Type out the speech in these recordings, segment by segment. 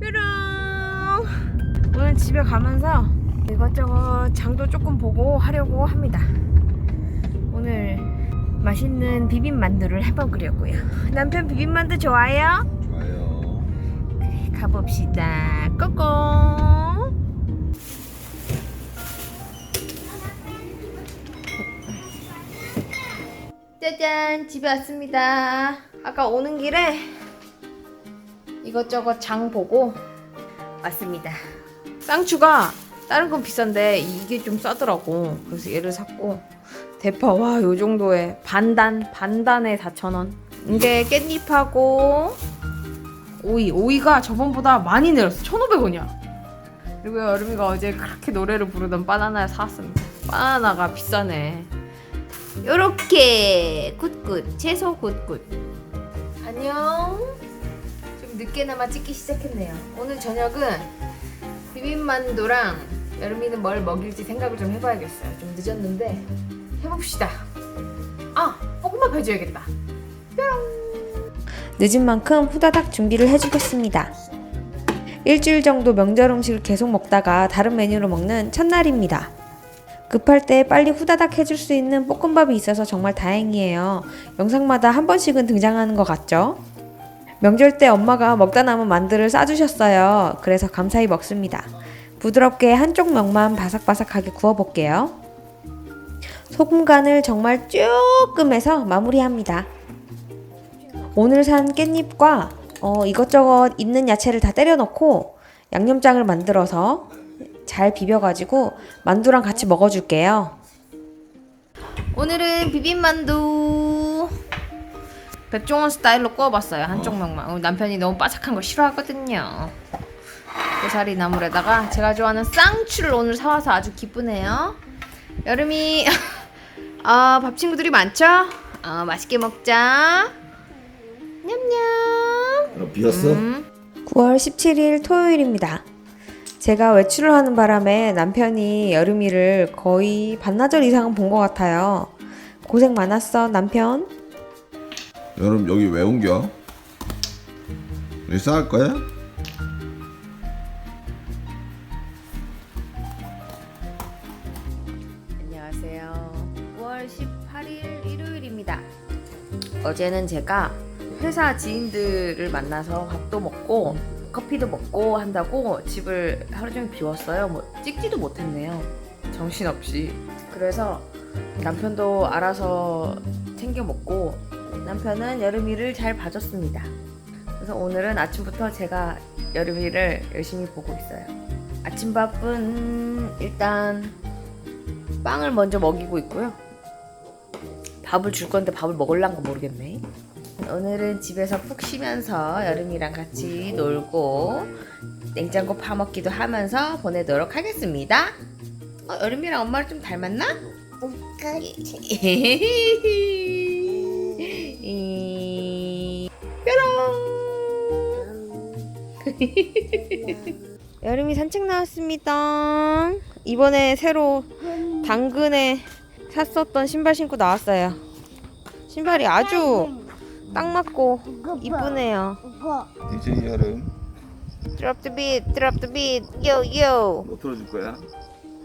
뾰롱. 오늘 집에 가면서 이것저것 장도 조금 보고 하려고 합니다. 오늘 맛있는 비빔만두를 해먹으려고요. 남편 비빔만두 좋아요? 좋아요. 가봅시다. 꼬꼬 짜잔 집에 왔습니다. 아까 오는 길에 이것저것 장 보고 왔습니다. 쌍추가 다른 건 비싼데 이게 좀 싸더라고. 그래서 얘를 샀고 대파 와 요 정도에 반단 반단에 4,000원. 이게 깻잎하고 오이. 오이가 저번보다 많이 내렸어. 1,500원이야. 그리고 여름이가 어제 그렇게 노래를 부르던 바나나를 사왔습니다. 바나나가 비싸네. 요렇게 굿굿 채소 굿굿. 안녕. 좀 늦게나마 찍기 시작했네요 오늘 저녁은 비빔만두랑 여름이는 뭘 먹일지 생각을 좀 해봐야겠어요 좀 늦었는데 해봅시다 아 볶음밥 해줘야겠다 늦은 만큼 후다닥 준비를 해주겠습니다. 일주일 정도 명절 음식을 계속 먹다가 다른 메뉴로 먹는 첫날입니다. 급할 때 빨리 후다닥 해줄 수 있는 볶음밥이 있어서 정말 다행이에요. 영상마다 한 번씩은 등장하는 것 같죠? 명절 때 엄마가 먹다 남은 만두를 싸주셨어요. 그래서 감사히 먹습니다. 부드럽게 한쪽 면만 바삭바삭하게 구워볼게요. 소금 간을 정말 조금 해서 마무리합니다. 오늘 산 깻잎과 어, 이것저것 있는 야채를 다 때려 넣고 양념장을 만들어서 잘 비벼가지고 만두랑 같이 먹어줄게요. 오늘은 비빔만두 백종원 스타일로 구워봤어요 한쪽 면만 어, 남편이 너무 바삭한 거 싫어하거든요 고사리 나물에다가 제가 좋아하는 쌍추를 오늘 사와서 아주 기쁘네요 여름이 아, 밥 친구들이 많죠? 아, 맛있게 먹자 냠냠 그럼 비었어? 음. 9월 17일 토요일입니다. 제가 외출을 하는 바람에 남편이 여름이를 거의 반나절 이상은 본 것 같아요. 고생 많았어, 남편. 여름 여기 왜 옮겨? 여기 싸울 거야? 안녕하세요. 9월 18일 일요일입니다. 어제는 제가 회사 지인들을 만나서 밥도 먹고 커피도 먹고 한다고 집을 하루 종일 비웠어요. 뭐 찍지도 못했네요. 정신없이. 그래서 남편도 알아서 챙겨 먹고 남편은 여름이를 잘 봐줬습니다. 그래서 오늘은 아침부터 제가 여름이를 열심히 보고 있어요. 아침밥은 일단 빵을 먼저 먹이고 있고요. 밥을 줄 건데 밥을 먹을란가 모르겠네. 오늘은 집에서 푹 쉬면서 여름이랑 같이 놀고 냉장고 파먹기도 하면서 보내도록 하겠습니다. 어, 여름이랑 엄마를 좀 닮았나? 이- 여름이 산책 나왔습니다. 이번에 새로 당근에 샀었던 신발 신고 나왔어요. 신발이 아주 딱 맞고 이쁘네요. DJ 여름 Drop the beat, drop the beat, yo yo. 뭐 틀어줄 거야?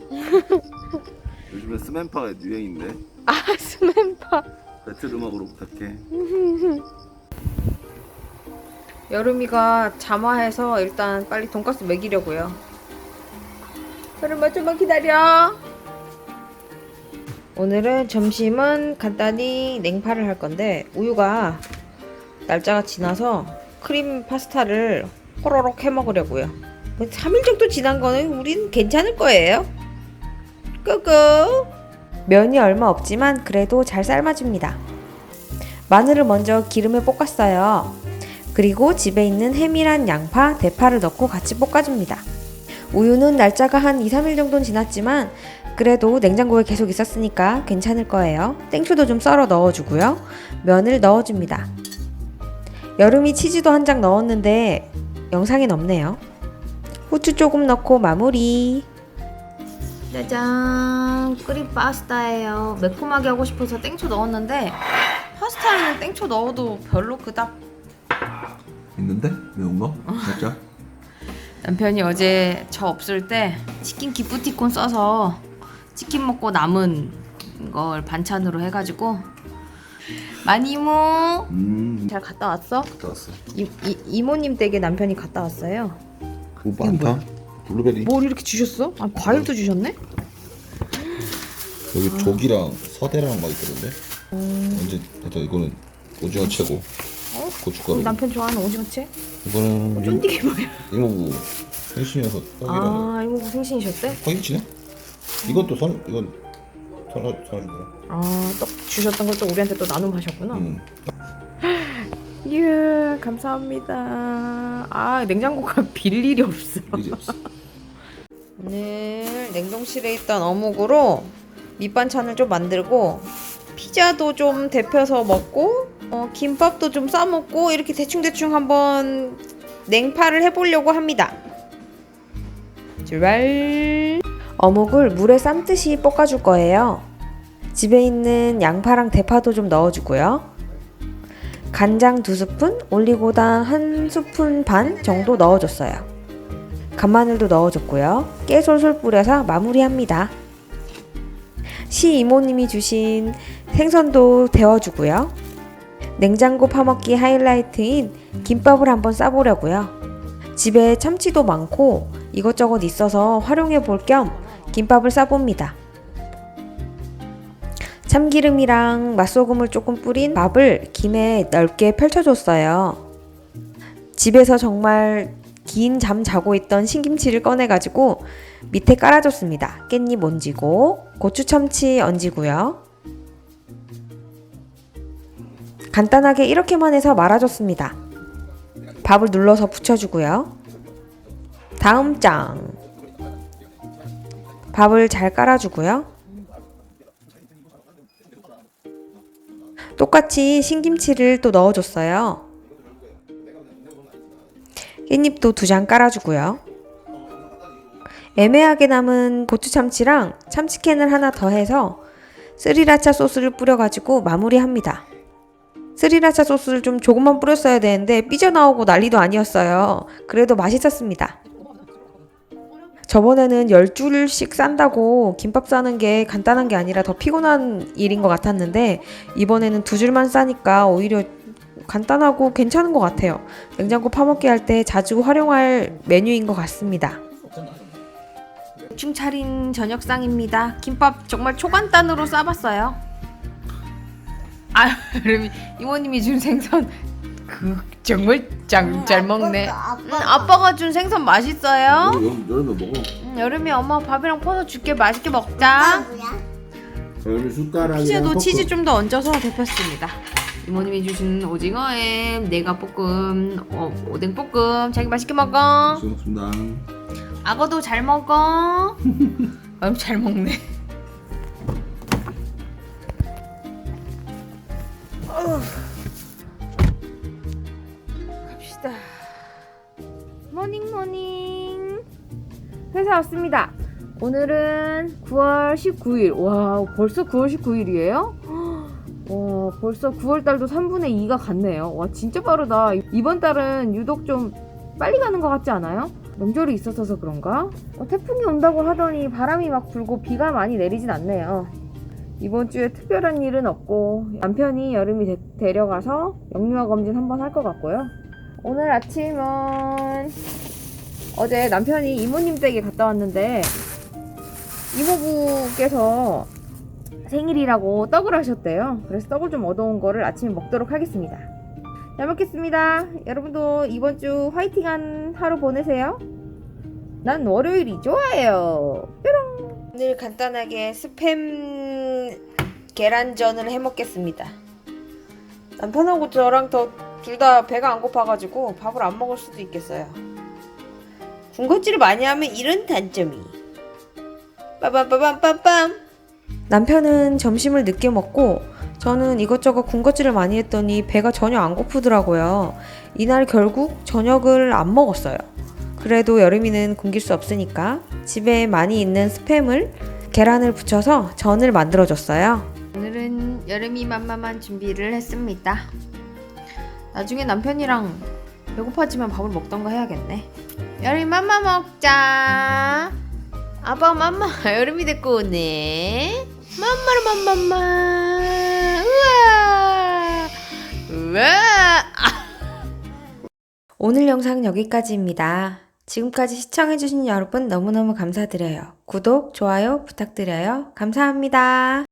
요즘에 스맨파가 유행인데 아 스맨파. 배틀 음악으로 부탁해 여름이가 잠화해서 일단 빨리 돈가스 먹이려고요. 여름아 좀만 기다려. 오늘은 점심은 간단히 냉파를 할 건데 우유가 날짜가 지나서 크림 파스타를 호로록 해 먹으려고요. 3일 정도 지난 거는 우린 괜찮을 거예요. 끄끄. 면이 얼마 없지만 그래도 잘 삶아줍니다. 마늘을 먼저 기름에 볶았어요. 그리고 집에 있는 햄이란 양파, 대파를 넣고 같이 볶아줍니다. 우유는 날짜가 한 2, 3일 정도는 지났지만 그래도 냉장고에 계속 있었으니까 괜찮을 거예요. 땡초도 좀 썰어 넣어주고요. 면을 넣어줍니다. 여름이 치즈도 한 장 넣었는데 영상엔 없네요. 후추 조금 넣고 마무리. 짜잔 끓인 파스타예요 매콤하게 하고 싶어서 땡초 넣었는데 파스타에는 땡초 넣어도 별로 그닥 있는데? 매운 거? 살짝? 남편이 어제 저 없을 때 치킨 기프티콘 써서 치킨 먹고 남은 걸 반찬으로 해가지고 많이 이모 음 잘 갔다 왔어? 갔다 왔어 이, 이, 이모님 댁에 남편이 갔다 왔어요 뭐 많다 블루베리 뭘 이렇게 주셨어? 아 과일도 주셨네? 여기 조기랑 서대랑 막 있거든데. 언제 일단 이거는 오징어 채고 고춧가루. 남편 좋아하는 오징어채? 이거는 쫀디게 뭐야 이모부 생신이어서 떡이랑 아 이모부 생신이셨대? 이건 또선 이건 선화 선인데. 아떡 주셨던 걸 또 우리한테 또 나눔하셨구나 음. 이야 감사합니다 아 냉장고가 빌 일이 없어 이제 없어. 오늘 냉동실에 있던 어묵으로 밑반찬을 좀 만들고 피자도 좀 데펴서 먹고 어, 김밥도 좀 싸먹고 이렇게 대충대충 한번 냉파를 해보려고 합니다 출발 어묵을 물에 삶듯이 볶아줄 거예요. 집에 있는 양파랑 대파도 좀 넣어주고요. 간장 두 스푼, 올리고당 한 스푼 반 정도 넣어줬어요. 간마늘도 넣어줬고요. 깨 솔솔 뿌려서 마무리합니다. 시 이모님이 주신 생선도 데워주고요. 냉장고 파먹기 하이라이트인 김밥을 한번 싸보려고요. 집에 참치도 많고 이것저것 있어서 활용해 볼 겸 김밥을 싸봅니다. 참기름이랑 맛소금을 조금 뿌린 밥을 김에 넓게 펼쳐줬어요. 집에서 정말 긴 잠 자고 있던 신김치를 꺼내가지고 밑에 깔아줬습니다. 깻잎 얹이고 고추 참치 얹이고요. 간단하게 이렇게만 해서 말아줬습니다. 밥을 눌러서 붙여주고요. 다음 장 밥을 잘 깔아주고요. 똑같이 신김치를 또 넣어줬어요. 깻잎도 두 장 깔아주고요. 애매하게 남은 고추참치랑 참치캔을 하나 더 해서 스리라차 소스를 뿌려가지고 마무리합니다. 스리라차 소스를 좀 조금만 뿌렸어야 되는데 삐져나오고 난리도 아니었어요. 그래도 맛있었습니다. 저번에는 10줄씩 싼다고 김밥 싸는 게 간단한 게 아니라 더 피곤한 일인 것 같았는데 이번에는 두 줄만 싸니까 오히려 간단하고 괜찮은 것 같아요. 냉장고 파먹기 할 때 자주 활용할 메뉴인 것 같습니다. 대충 차린 저녁상입니다. 김밥 정말 초간단으로 싸봤어요. 아, 여러분 이모님이 준 생선 그 정말 짱 잘 먹네. 응, 아빠가 준 생선 맛있어요? 여름, 여름에 먹어 응, 여름에 엄마 밥이랑 퍼서 줄게 맛있게 먹자. 여름에 숟가락이랑 치즈도 포크. 치즈 좀 더 얹어서 데폈습니다. 이모님이 주신 오징어햄, 내가 볶음, 어, 오뎅 볶음, 자기 맛있게 먹어. 잘 먹습니다 악어도 잘 먹어. 음, 잘 먹네. 갑시다. 모닝 모닝. 회사 왔습니다. 오늘은 9월 19일. 와, 벌써 9월 19일이에요? 와, 벌써 9월 달도 3분의 2가 갔네요. 와, 진짜 빠르다. 이번 달은 유독 좀 빨리 가는 것 같지 않아요? 명절이 있어서 그런가? 어, 태풍이 온다고 하더니 바람이 막 불고 비가 많이 내리진 않네요. 이번 주에 특별한 일은 없고 남편이 여름이 데, 데려가서 영유아 검진 한번 할 것 같고요. 오늘 아침은 어제 남편이 이모님 댁에 갔다 왔는데 이모부께서 생일이라고 떡을 하셨대요. 그래서 떡을 좀 얻어온 거를 아침에 먹도록 하겠습니다. 잘 먹겠습니다. 여러분도 이번 주 화이팅한 하루 보내세요. 난 월요일이 좋아요. 뾰롱. 오늘 간단하게 스팸 계란전을 해 먹겠습니다. 남편하고 저랑 더둘다 배가 안 고파가지고 밥을 안 먹을 수도 있겠어요. 군것질을 많이 하면 이런 단점이. 빠밤빠밤빰빰. 남편은 점심을 늦게 먹고 저는 이것저것 군것질을 많이 했더니 배가 전혀 안 고프더라고요. 이날 결국 저녁을 안 먹었어요. 그래도 여름이는 굶길 수 없으니까 집에 많이 있는 스팸을 계란을 붙여서 전을 만들어줬어요. 오늘은 여름이 맘마만 준비를 했습니다. 나중에 남편이랑 배고파지면 밥을 먹던가 해야겠네. 여름이 맘마 먹자. 아빠 맘마 여름이 데리고 오네. 맘마로 맘맘마. 우와. 우와. 오늘 영상 여기까지입니다. 지금까지 시청해주신 여러분 너무너무 감사드려요. 구독, 좋아요 부탁드려요. 감사합니다.